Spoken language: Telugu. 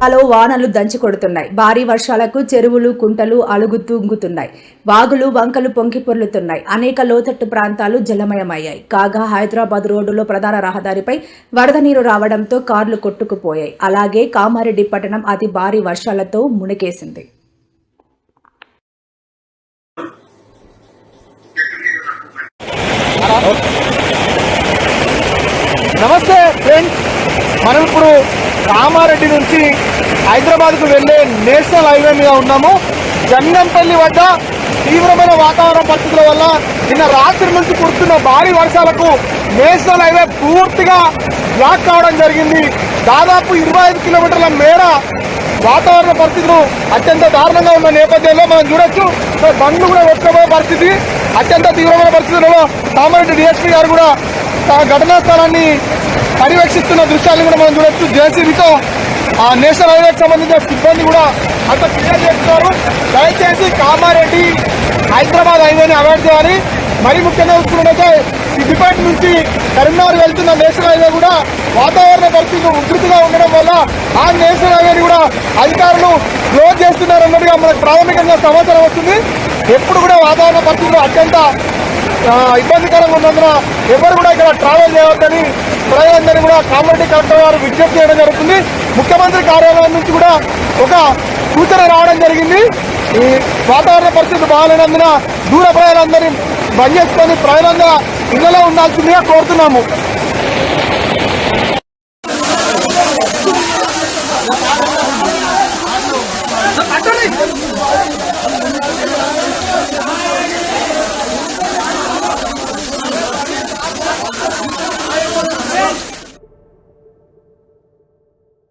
జిల్లాలో వానలు దంచి కొడుతున్నాయి. భారీ వర్షాలకు చెరువులు కుంటలు అలుగు తుంగుతున్నాయి వాగులు వంకలు పొంగి పొర్లుతున్నాయి. అనేక లోతట్టు ప్రాంతాలు జలమయమయ్యాయి. కాగా హైదరాబాద్ రోడ్డులో ప్రధాన రహదారిపై వరద నీరు రావడంతో కార్లు కొట్టుకుపోయాయి. అలాగే కామారెడ్డి పట్టణం అతి భారీ వర్షాలతో మునికేసింది నమస్తే ఫ్రెండ్స్. మనం ఇప్పుడు కామారెడ్డి నుంచి హైదరాబాద్కు వెళ్ళే నేషనల్ హైవే మీద ఉన్నాము. జంగంపల్లి వద్ద తీవ్రమైన వాతావరణ పరిస్థితుల వల్ల నిన్న రాత్రి నుంచి కురుస్తున్న భారీ వర్షాలకు నేషనల్ హైవే పూర్తిగా బ్లాక్ కావడం జరిగింది. దాదాపు ఇరవై ఐదు కిలోమీటర్ల మేర వాతావరణ పరిస్థితులు అత్యంత దారుణంగా ఉన్న నేపథ్యంలో మనం చూడొచ్చు. బండ్లు కూడా కొట్టుకోబోయే పరిస్థితి అత్యంత తీవ్రమైన పరిస్థితులలో కామారెడ్డి డిఎస్పీ గారు కూడా ఘటనా స్థలాన్ని పర్యవేక్షిస్తున్న దృశ్యాలను కూడా మనం చూడొచ్చు. జేసీబీతో ఆ నేషనల్ హైవేకి సంబంధించిన సిబ్బంది కూడా అంత క్లియర్ చేస్తున్నారు. దయచేసి కామారెడ్డి హైదరాబాద్ హైవేని అవాయిడ్ చేయాలి. మరీ ముఖ్యంగా చూసుకున్నట్టయితే సిద్దిపేట నుంచి కరీంనగర్ వెళ్తున్న నేషనల్ హైవే కూడా వాతావరణ పరిస్థితులు ఉధృతిగా ఉండడం వల్ల ఆ నేషనల్ హైవేని కూడా అధికారులు క్లోజ్ చేస్తున్నారు అన్నట్టుగా మనకు ప్రాథమికంగా సమాచారం వస్తుంది. ఎప్పుడు కూడా వాతావరణ పరిస్థితులు అత్యంత ఇబ్బందికరంగా ఉన్నందున ఎవరు కూడా ఇక్కడ ట్రావెల్ చేయవద్దని ప్రజలందరినీ కూడా కామరెడ్డి కలెక్టర్ గారు విజ్ఞప్తి చేయడం జరుగుతుంది. ముఖ్యమంత్రి కార్యాలయం నుంచి కూడా ఒక సూచన రావడం జరిగింది. ఈ వాతావరణ పరిస్థితులు బాగాలేనందున దూర ప్రజలందరినీ బంద్ చేసుకొని ప్రజలందరూ ఇళ్ళలో ఉండాల్సిందిగా కోరుతున్నాము.